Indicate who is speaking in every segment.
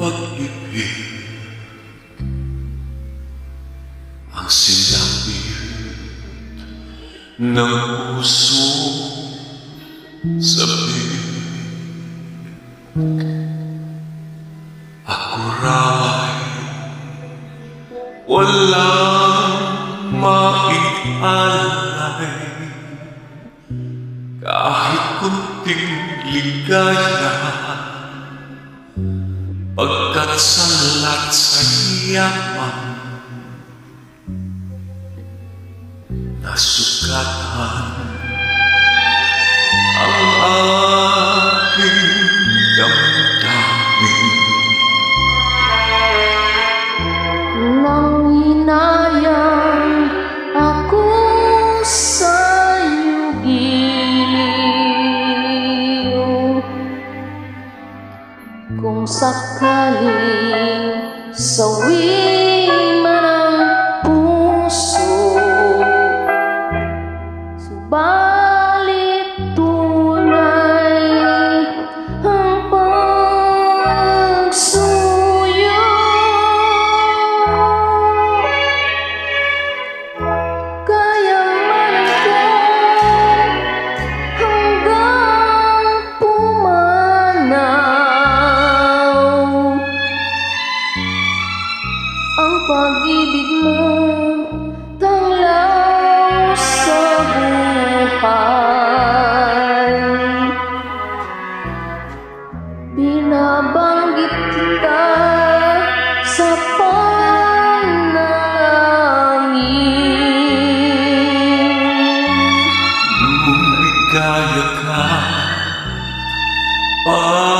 Speaker 1: pag-ibig ang sinapit ng puso sabi ako raw ay walang maialay kahit kunting ligaya. Pagkat salat sa yaman
Speaker 2: sakali sa.
Speaker 1: Pagpalain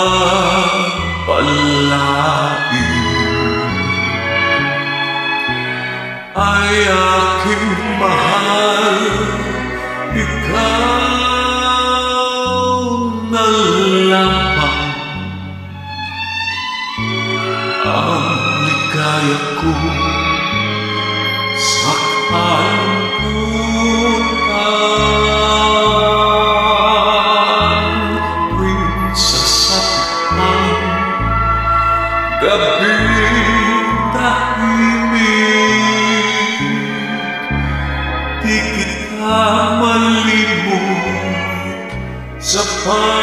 Speaker 1: Ay aking mahal Ikaw na lamang. Ang ligaya ko Sa Sa pag-ibig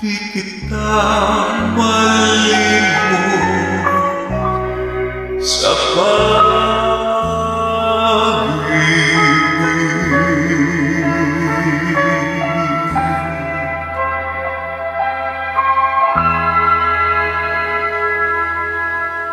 Speaker 1: Di kita malimut Sa